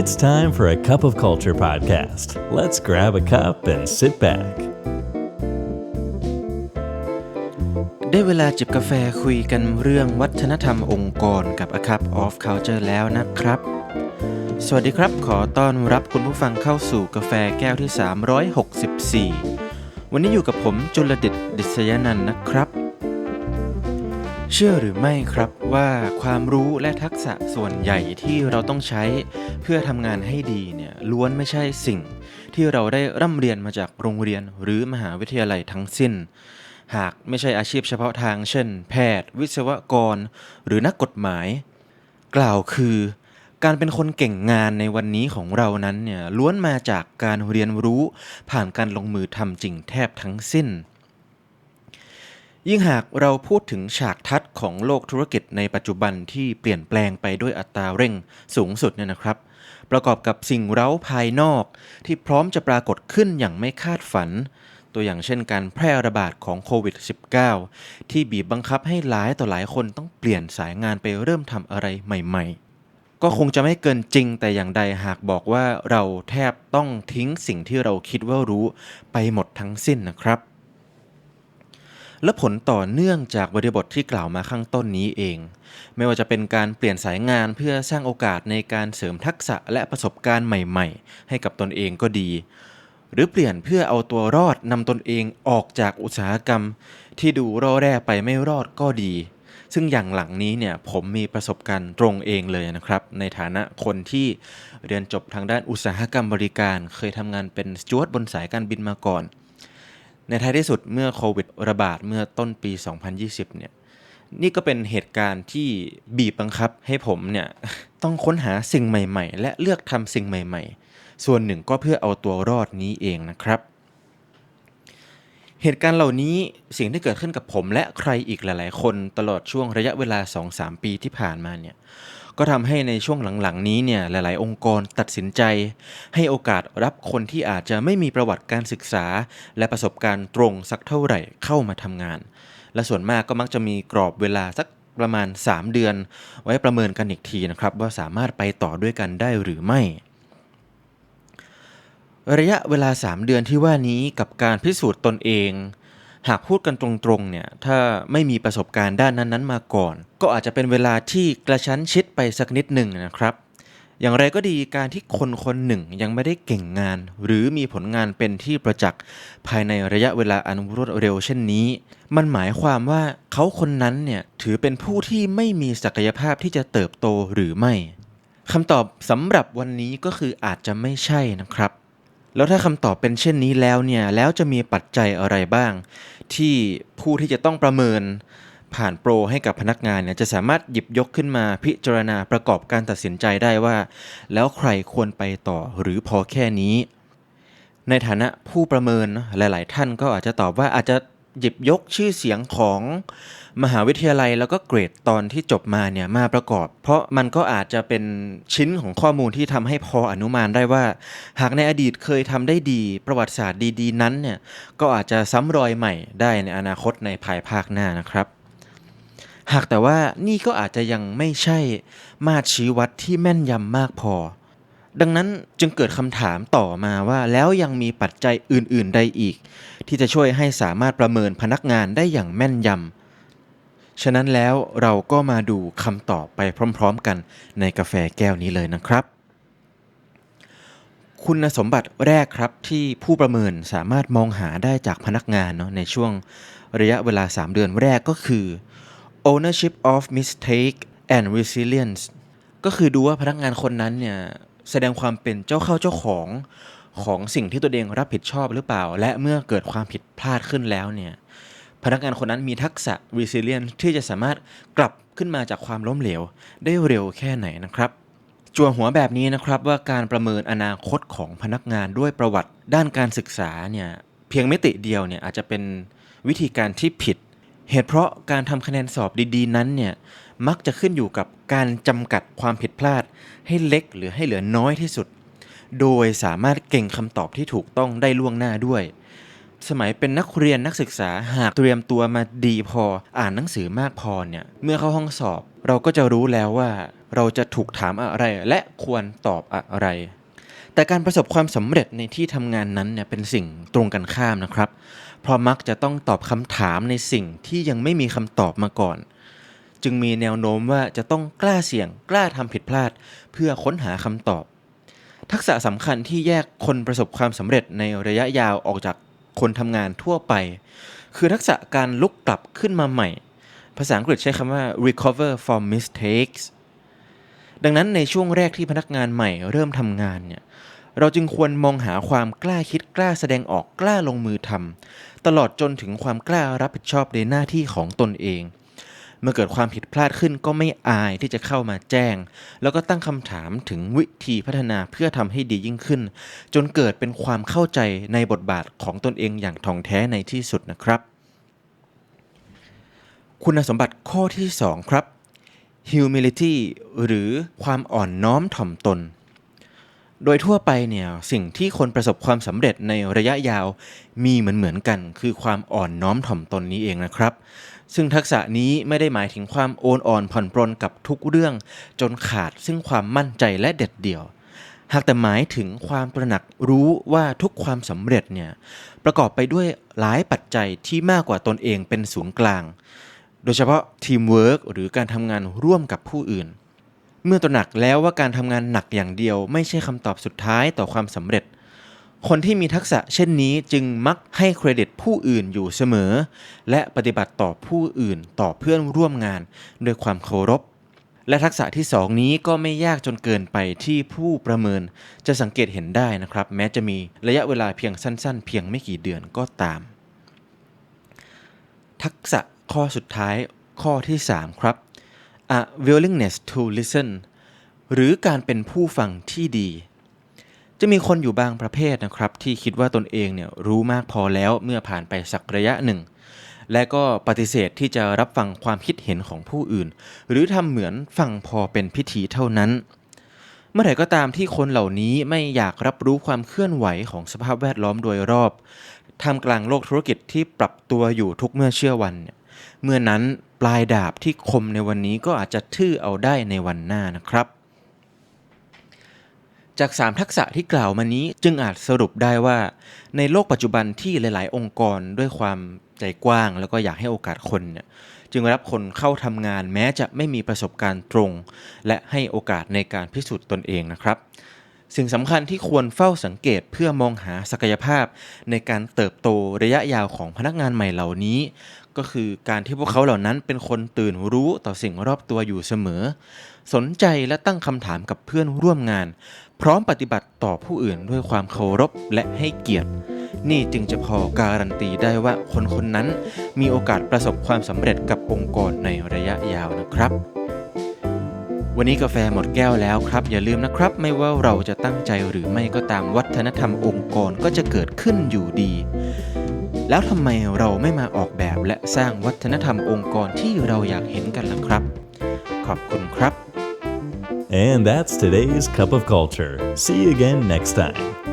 It's time for a cup of culture podcast. Let's grab a cup and sit back. ได้เวลาจิบกาแฟคุยกันเรื่องวัฒนธรรมองค์กรกับ A Cup of Culture แล้วนะครับ สวัสดีครับ ขอต้อนรับคุณผู้ฟังเข้าสู่กาแฟแก้วที่ 364 วันนี้อยู่กับผมจุลดิตดิษยนันท์นะครับ เชื่อหรือไม่ครับว่าความรู้และทักษะส่วนใหญ่ที่เราต้องใช้เพื่อทำงานให้ดีเนี่ยล้วนไม่ใช่สิ่ง ที่เราได้ร่ำเรียนมาจากโรงเรียนหรือมหาวิทยาลัยทั้งสิ้น หากไม่ใช่อาชีพเฉพาะทางเช่น แพทย์ วิศวกร หรือนักกฎหมาย กล่าวคือ การเป็นคนเก่งงานในวันนี้ของเรานั้นเนี่ยล้วนมาจากการเรียนรู้ผ่านการลงมือทำจริงแทบทั้งสิ้น ยิ่งหากเราพูดถึงฉากทัศน์ของโลกธุรกิจในปัจจุบันที่เปลี่ยนแปลงไปด้วยอัตราเร่งสูงสุดเนี่ยนะครับ ประกอบกับสิ่งเร้าภายนอกที่พร้อมจะปรากฏขึ้นอย่างไม่คาดฝัน ตัวอย่างเช่นการแพร่ระบาดของโควิด -19 ที่บีบบังคับให้หลายต่อหลายคนต้องเปลี่ยนสายงานไปเริ่มทำอะไรใหม่ ๆก็คงจะไม่เกินจริงแต่อย่างใดหากบอกว่าเราแทบต้องทิ้งสิ่งที่เราคิดว่ารู้ไปหมดทั้งสิ้นนะครับ และผลต่อเนื่องจากบริบทที่กล่าวมาข้างต้นนี้เอง ไม่ว่าจะเป็นการเปลี่ยนสายงานเพื่อสร้างโอกาสในการเสริมทักษะและประสบการณ์ใหม่ ๆ ให้กับตนเองก็ดี หรือเปลี่ยนเพื่อเอาตัวรอดนำตนเองออกจากอุตสาหกรรม ที่ดูร่อแร่ไปไม่รอดก็ดี ซึ่งอย่างหลังนี้เนี่ยผมมีประสบการณ์ตรงเองเลยนะครับ ในฐานะคนที่เรียนจบทางด้านอุตสาหกรรมบริการ เคยทำงานเป็นสจวตบนสายการบินมาก่อน ในท้ายที่สุดเมื่อโควิดระบาดเมื่อต้นปี 2020 เนี่ยนี่ก็เป็นเหตุการณ์ที่บีบบังคับให้ผมเนี่ยต้องค้นหาสิ่งใหม่ ๆ และเลือกทำสิ่งใหม่ ๆ ส่วนหนึ่งก็เพื่อเอาตัวรอดนี้เองนะครับ เหตุการณ์เหล่านี้สิ่งที่เกิดขึ้นกับผมและใครอีกหลาย ๆ คนตลอดช่วงระยะเวลา 2-3 ปีที่ผ่านมาเนี่ย ก็ทำให้ในช่วงหลังๆนี้เนี่ยหลายๆ องค์กรตัดสินใจ ให้โอกาสรับคนที่อาจจะไม่มีประวัติการศึกษา และประสบการณ์ตรงสักเท่าไหร่เข้ามาทำงาน และส่วนมากก็มักจะมีกรอบเวลาสักประมาณ 3 เดือน ไว้ประเมินกันอีกทีนะครับ ว่าสามารถไปต่อด้วยกันได้หรือไม่ระยะเวลา 3 เดือนที่ว่านี้กับการพิสูจน์ตนเอง หากพูดกันตรงๆเนี่ยถ้าไม่มีประสบการณ์ด้านนั้นๆมาก่อน ก็อาจจะเป็นเวลาที่กระชั้นชิดไปสักนิดหนึ่งนะครับ อย่างไรก็ดีการที่คนคนหนึ่งยังไม่ได้เก่งงาน หรือมีผลงานเป็นที่ประจักษ์ภายในระยะเวลาอันรวดเร็วเช่นนี้ มันหมายความว่าเขาคนนั้นเนี่ยถือเป็นผู้ที่ไม่มีศักยภาพที่จะเติบโตหรือไม่คำตอบสำหรับวันนี้ก็คืออาจจะไม่ใช่นะครับ แล้วถ้าคำตอบเป็นเช่นนี้แล้วเนี่ยแล้วจะมีปัจจัยอะไรบ้าง ที่ผู้ที่จะต้องประเมินผ่านโปรให้กับพนักงานเนี่ยจะสามารถหยิบยกขึ้นมาพิจารณาประกอบการตัดสินใจได้ว่า แล้วใครควรไปต่อหรือพอแค่นี้ ในฐานะผู้ประเมินหลาย ๆ ท่านก็อาจจะตอบว่าอาจจะ หยิบยกชื่อเสียงของมหาวิทยาลัยแล้วก็เกรดตอนที่จบมาเนี่ยมาประกอบ เพราะมันก็อาจจะเป็นชิ้นของข้อมูลที่ทำให้พออนุมานได้ว่า หากในอดีตเคยทำได้ดี ประวัติศาสตร์ดีๆ นั้นเนี่ยก็อาจจะซ้ำรอยใหม่ได้ในอนาคตในภายภาคหน้านะครับ หากแต่ว่านี่ก็อาจจะยังไม่ใช่มาตรชี้วัดที่แม่นยำมากพอ ดังนั้นจึงเกิดคำถามต่อมาว่าแล้วยังมีปัจจัยอื่น ๆ ใดอีก ที่จะช่วยให้สามารถประเมินพนักงานได้อย่างแม่นยำ ฉะนั้นแล้วเราก็มาดูคำตอบไปพร้อม ๆ กันในกาแฟแก้วนี้เลยนะครับ คุณสมบัติแรกครับที่ผู้ประเมินสามารถมองหาได้จากพนักงานเนาะในช่วงระยะเวลา 3 เดือนแรกก็คือ ownership of mistake and resilience ก็คือดูว่าพนักงานคนนั้นเนี่ย แสดงความเป็นเจ้าเข้าเจ้าของของสิ่งที่ตัวเองรับผิดชอบหรือเปล่า และเมื่อเกิดความผิดพลาดขึ้นแล้วเนี่ยพนักงานคนนั้นมีทักษะ resilience ที่จะสามารถกลับขึ้นมาจากความล้มเหลว ได้เร็วแค่ไหนนะครับจั่วหัวแบบนี้นะครับว่าการประเมินอนาคตของพนักงานด้วยประวัติด้านการศึกษาเนี่ยเพียงมิติเดียวเนี่ยอาจจะเป็นวิธีการที่ผิด เหตุเพราะการทำคะแนนสอบดีๆ นั้นเนี่ยมักจะขึ้นอยู่กับการจำกัดความผิดพลาด ให้เล็กหรือให้เหลือน้อยที่สุด โดยสามารถเก่งคำตอบที่ถูกต้องได้ล่วงหน้าด้วย สมัยเป็นนักเรียนนักศึกษาหากเตรียมตัวมาดีพออ่านหนังสือมากพอเนี่ยเมื่อเข้าห้องสอบ เราก็จะรู้แล้วว่า เราจะถูกถามอะไรและควรตอบอะไรแต่การประสบความสำเร็จในที่ทำงานนั้นเนี่ยเป็นสิ่งตรงกันข้ามนะครับ เพราะมักจะต้องตอบคำถามในสิ่งที่ยังไม่มีคำตอบมาก่อน จึงมีแนวโน้มว่าจะต้องกล้าเสี่ยงกล้าทำผิดพลาด เพื่อค้นหาคำตอบ ทักษะสำคัญที่แยกคนประสบความสำเร็จในระยะยาวออกจากคนทำงานทั่วไป คือทักษะการลุกกลับขึ้นมาใหม่ ภาษาอังกฤษใช้คำว่า recover from mistakes ดังนั้นในช่วงแรกที่พนักงานใหม่เริ่มทำงานเนี่ย เราจึงควรมองหาความกล้าคิดกล้าแสดงออกกล้าลงมือทำตลอดจนถึงความกล้ารับผิดชอบในหน้าที่ของตนเอง เมื่อเกิดความผิดพลาดขึ้นก็ไม่อายที่จะเข้ามาแจ้ง แล้วก็ตั้งคำถามถึงวิธีพัฒนาเพื่อทำให้ดียิ่งขึ้น จนเกิดเป็นความเข้าใจในบทบาทของตนเองอย่างท่องแท้ในที่สุดนะครับ คุณสมบัติข้อที่ 2 ครับ humility หรือความอ่อนน้อมถ่อมตน โดยทั่วไปเนี่ยสิ่งที่คนประสบความสำเร็จในระยะยาวมีเหมือนเหมือนๆกัน คือความอ่อนน้อมถ่อมตนนี้เองนะครับ ซึ่งทักษะนี้ไม่ได้หมายถึงความโอนอ่อนผ่อนปรนกับทุกเรื่อง จนขาดซึ่งความมั่นใจและเด็ดเดี่ยว หากแต่หมายถึงความตระหนักรู้ว่าทุกความสำเร็จเนี่ยประกอบไปด้วยหลายปัจจัยที่มากกว่าตนเองเป็นศูนย์กลาง โดยเฉพาะทีมเวิร์กหรือการทำงานร่วมกับผู้อื่น เมื่อตระหนักแล้วว่าการทำงานหนักอย่างเดียว ไม่ใช่คำตอบสุดท้ายต่อความสำเร็จ คนที่มีทักษะเช่นนี้จึงมักให้เครดิตผู้อื่นอยู่เสมอ และปฏิบัติต่อผู้อื่นต่อเพื่อนร่วมงานด้วยความเคารพ และทักษะที่สองนี้ก็ไม่ยากจนเกินไปที่ผู้ประเมินจะสังเกตเห็นได้นะครับ แม้จะมีระยะเวลาเพียงสั้น ๆ เพียงไม่กี่เดือนก็ตาม ทักษะข้อสุดท้ายข้อที่ 3 ครับ a willingness to listen หรือการเป็นผู้ฟังที่ดี จะมีคนอยู่บางประเภทนะครับ ที่คิดว่าตนเองเนี่ยรู้มากพอแล้วเมื่อผ่านไปสักระยะหนึ่ง และก็ปฏิเสธที่จะรับฟังความคิดเห็นของผู้อื่น หรือทำเหมือนฟังพอเป็นพิธีเท่านั้น เมื่อไหร่ก็ตามที่คนเหล่านี้ไม่อยากรับรู้ความเคลื่อนไหวของสภาพแวดล้อมโดยรอบท่ามกลางโลกธุรกิจที่ปรับตัวอยู่ทุกเมื่อเชื่อวันเนี่ยเมื่อนั้น ปลายดาบที่คมในวันนี้ก็อาจจะทื่อเอาได้ในวันหน้านะครับ จาก 3 ทักษะที่กล่าวมานี้จึงอาจสรุปได้ว่า ในโลกปัจจุบันที่หลาย ๆ องค์กรด้วยความใจกว้าง แล้วก็อยากให้โอกาสคนเนี่ยจึงรับคนเข้าทำงานแม้จะไม่มีประสบการณ์ตรง และให้โอกาสในการพิสูจน์ตนเองนะครับ สิ่งสำคัญที่ควรเฝ้าสังเกตเพื่อมองหาศักยภาพ ในการเติบโตระยะยาวของพนักงานใหม่เหล่านี้ ก็คือการที่พวกเขาเหล่านั้นเป็นคนตื่นรู้ต่อสิ่งรอบตัวอยู่เสมอ สนใจและตั้งคำถามกับเพื่อนร่วมงาน พร้อมปฏิบัติต่อผู้อื่นด้วยความเคารพและให้เกียรติ นี่จึงจะพอการันตีได้ว่าคนคนนั้นมีโอกาสประสบความสำเร็จกับองค์กรในระยะยาวนะครับวันนี้กาแฟหมดแก้วแล้วครับ อย่าลืมนะครับ ไม่ว่าเราจะตั้งใจหรือไม่ก็ตามวัฒนธรรมองค์กรก็จะเกิดขึ้นอยู่ดี แล้วทำไมเราไม่มาออกแบบและสร้างวัฒนธรรมองค์กรที่เราอยากเห็นกันล่ะครับ ขอบคุณครับ And that's today's Cup of Culture. See you again next time.